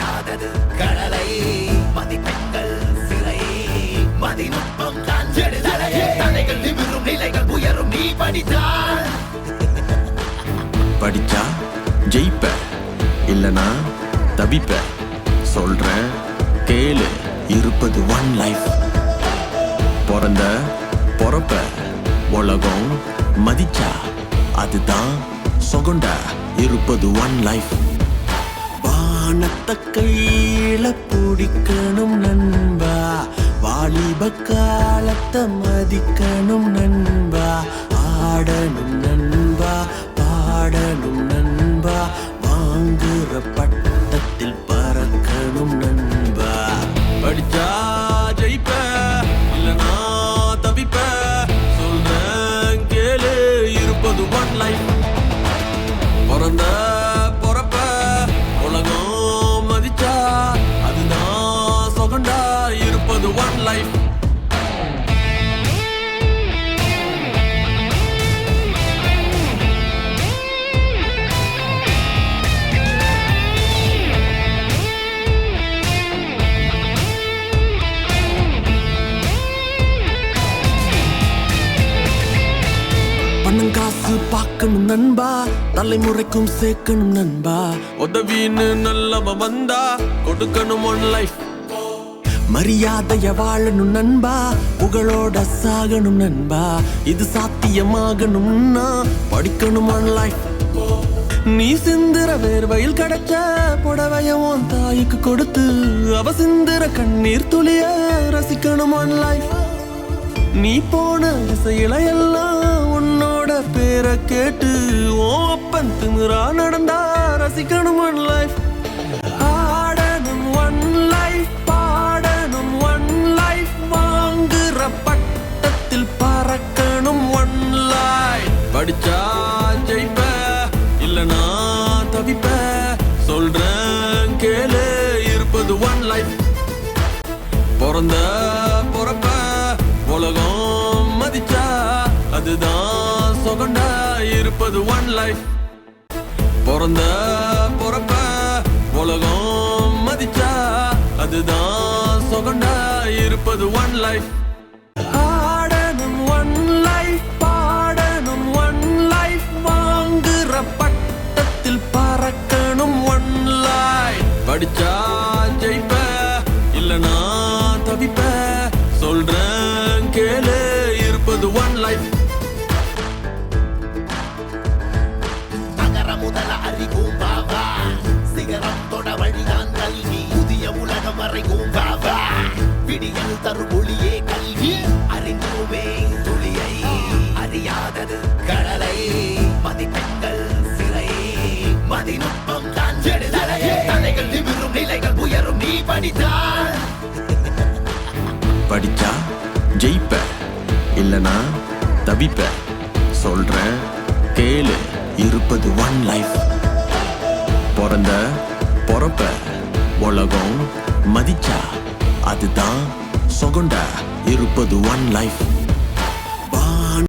அறியாதது கடலை மதிப்பெண்கள் சிறை மதிநுட்பம் காஞ்செடுதலையே தலைகள் நிமிரும் நிலைகள் உயரும் நீ படித்தால் படிச்சா ஜெயிப்ப இல்லனா தவிப்ப. சொல்றேன் கேளு இருப்பது ஒன் லைஃப் பிறந்த பொறப்ப உலகம் மதிச்சா அதுதான் சொகண்டா இருப்பது ஒன் லைஃப் வானத்த கையில பிடிக்கணும் நண்பா. வாலிப காலத்தை மதிக்கணும் நண்பா. ஆடணும் நண்பா பாடணும் நண்பா. வாங்குற பட்டத்தில் பறக்கணும் பார்க்கணும் நண்பா தலைமுறைக்கும் சேர்க்கணும் நண்பா. உதவின்னு நல்லவ வந்தா கொடுக்கணும் ஒன் லைஃப் மரியாதைய வாழணும் நண்பா புகழோட சாகணும் நண்பா. இது சாத்தியமாகணும்னா படிக்கணும் ஒன் லைஃப் நீ சிந்துற வேர்வையில் கிடைச்ச புடவைய உன் தாய்க்கு கொடுத்து அவ சிந்துற கண்ணீர் துளிய ரசிக்கணும் ஒன் லைஃப் நீ போன திசையில எல்லாம் உன்னோட பேரை கேட்டு ஓ அப்பன் திமிரா நடந்தா ரசிக்கணும் ஒன் லைஃப் ஆடணும் ஒன் லைஃப் பாடணும் ஒன் லைஃப் வாங்குற பட்டத்தில் பறக்கணும் ஒன் லைஃப் படிச்சா ஜெயிப்ப இல்லனா தவிப்ப. சொல்றேன் கேளு இருப்பது ஒன் லைஃப் பிறந்த பொறப்ப உலகம் அதுதான் சொகண்டா இருப்பது ஒன் லைஃப் பிறந்த பொறப்ப உலகம் மதிச்சா அதுதான் சொகண்டா இருப்பது ஒன் லைஃப் ஆடணும் ஒன் லைஃப் பாடணும் ஒன் லைஃப் வாங்குற பட்டத்தில் பறக்கணும் ஒன் லைஃப் படிச்சா ஜெயிப்ப இல்லனா தவிப்ப சொல்றேன் தரு ஒளியே கல்வி அறிந்தோமே துளியை. அறியாதது கடலை மதிப்பெண்கள் சிறை மதிநுட்பம் தான் செடுதலையே தலைகள் நிமிரும் நிலைகள் உயரும் நீ படித்தால் படிச்சா ஜெயிப்ப இல்லனா தவிப்ப. சொல்றேன் கேளு இருப்பது ஒன் லைஃப் பிறந்த பொறப்ப. உலகம் மதிச்சா அதுதான் சொகுண்டா இருப்பது ஒன் லைஃப்